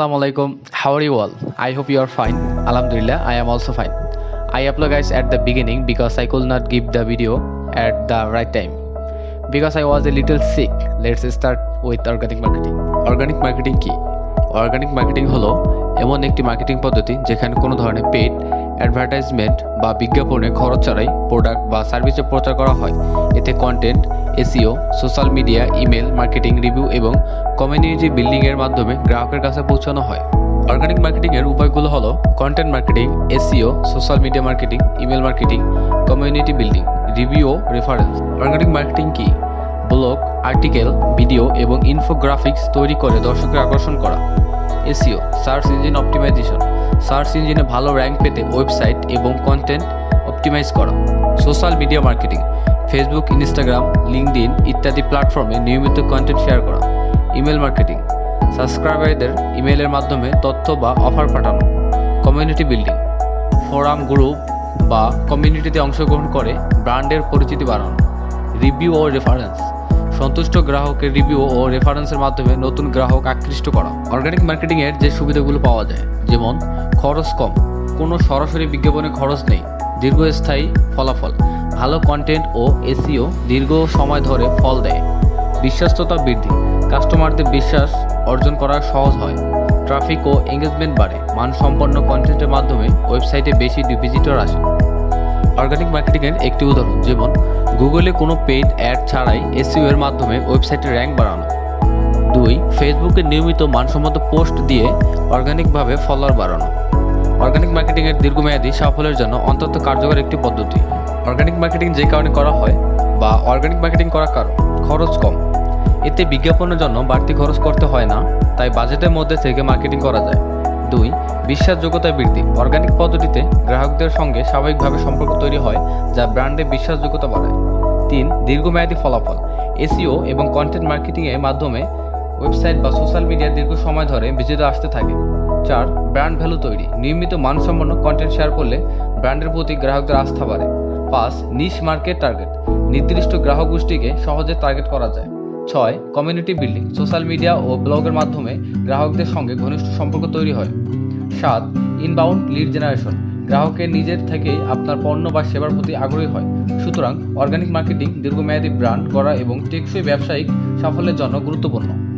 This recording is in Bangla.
আসসালামু আলাইকুম how are you all I hope you are fine আলহামদুলিল্লাহ I am also fine I apologize guys at the beginning because I could not give the video at the right time because I was a little sick let's start with organic marketing organic marketing কি? অর্গানিক মার্কেটিং হলো এমন একটি মার্কেটিং পদ্ধতি যেখানে কোনো ধরনের পেড অ্যাডভার্টাইজমেন্ট বা বিজ্ঞাপনে খরচ ছাড়াই প্রোডাক্ট বা সার্ভিসের প্রচার করা হয়। এতে content SEO social media email marketing review এবং কমিউনিটি বিল্ডিংয়ের মাধ্যমে গ্রাহকের কাছে পৌঁছানো হয়। অর্গানিক মার্কেটিংয়ের উপায়গুলো হলো content marketing SEO social media marketing email marketing community building review ও রেফারেন্স অর্গানিক মার্কেটিং কি? ব্লগ আর্টিকেল ভিডিও এবং ইনফোগ্রাফিক্স তৈরি করে দর্শকের আকর্ষণ করা। SEO search engine optimization search ইঞ্জিনে ভালো র্যাঙ্ক পেতে ওয়েবসাইট এবং কন্টেন্ট অপটিমাইজ করা। Social media marketing, Facebook, Instagram LinkedIn ইত্যাদি প্ল্যাটফর্মে নিয়মিত কন্টেন্ট শেয়ার করা। ইমেল মার্কেটিং, সাবস্ক্রাইবারদের ইমেলের মাধ্যমে তথ্য বা অফার পাঠানো। কমিউনিটি বিল্ডিং, ফোরাম গ্রুপ বা কমিউনিটিতে অংশগ্রহণ করে ব্র্যান্ডের পরিচিতি বাড়ানো। রিভিউ ও রেফারেন্স, সন্তুষ্ট গ্রাহকের রিভিউ ও রেফারেন্সের মাধ্যমে নতুন গ্রাহক আকৃষ্ট করা। অর্গানিক মার্কেটিং এর যে সুবিধাগুলো পাওয়া যায়, যেমন খরচ কম। কোনো সরাসরি বিজ্ঞাপনে খরচ নেই। দীর্ঘস্থায়ী ফলাফল। ভালো কন্টেন্ট ও এসিও দীর্ঘ সময় ধরে ফল দেয়। বিশ্বস্ততা বৃদ্ধি। কাস্টমারদের বিশ্বাস অর্জন করা সহজ হয়। ট্রাফিক ও এঙ্গেজমেন্ট বাড়ে। মানসম্পন্ন কন্টেন্টের মাধ্যমে ওয়েবসাইটে বেশি ভিজিটর আসে। অর্গানিক মার্কেটিংয়ের একটি উদাহরণ, যেমন গুগলে কোনো পেইড অ্যাড ছাড়াই এসইও এর মাধ্যমে ওয়েবসাইটের র্যাঙ্ক বাড়ানো। দুই ফেসবুকে নিয়মিত মানসম্মত পোস্ট দিয়ে অর্গানিকভাবে ফলোয়ার বাড়ানো। অর্গানিক মার্কেটিংয়ের দীর্ঘমেয়াদী সাফল্যের জন্য অন্তত কার্যকর একটি পদ্ধতি। অর্গানিক মার্কেটিং যে কারণে করা হয় বা অর্গানিক মার্কেটিং করার কারণ, খরচ কম। এতে বিজ্ঞাপনের জন্য বাড়তি খরচ করতে হয় না, তাই বাজেটের মধ্যে থেকে মার্কেটিং করা যায়। দুই, বিশ্বাসযোগ্যতা বৃদ্ধি। অর্গানিক পদ্ধতিতে গ্রাহকদের সঙ্গে স্বাভাবিকভাবে সম্পর্ক তৈরি হয়, যা ব্র্যান্ডে বিশ্বাসযোগ্যতা বাড়ায়। তিন, দীর্ঘমেয়াদী ফলাফল। এসিও এবং কন্টেন্ট মার্কেটিংয়ের মাধ্যমে ওয়েবসাইট বা সোশ্যাল মিডিয়া দীর্ঘ সময় ধরে ভিজিট আসতে থাকে। চার, ব্র্যান্ড ভ্যালু তৈরি নিয়মিত মানসম্পন্ন কন্টেন্ট শেয়ার করলে ব্র্যান্ডের প্রতি গ্রাহকদের আস্থা বাড়ে। পাঁচ নিশ মার্কেট টার্গেট নির্দিষ্ট গ্রাহক গোষ্ঠীকে সহজে টার্গেট করা যায়। ছয় কমিউনিটি বিল্ডিং সোশ্যাল মিডিয়া ও ব্লগের মাধ্যমে গ্রাহকদের সঙ্গে ঘনিষ্ঠ সম্পর্ক তৈরি হয়। সাত ইনবাউন্ড লিড জেনারেশন গ্রাহকের নিজের থেকেই আপনার পণ্য বা সেবার প্রতি আগ্রহী হয়। সুতরাং অর্গানিক মার্কেটিং দীর্ঘমেয়াদী ব্র্যান্ড করা এবং টেকসই ব্যবসায়িক সাফল্যের জন্য গুরুত্বপূর্ণ।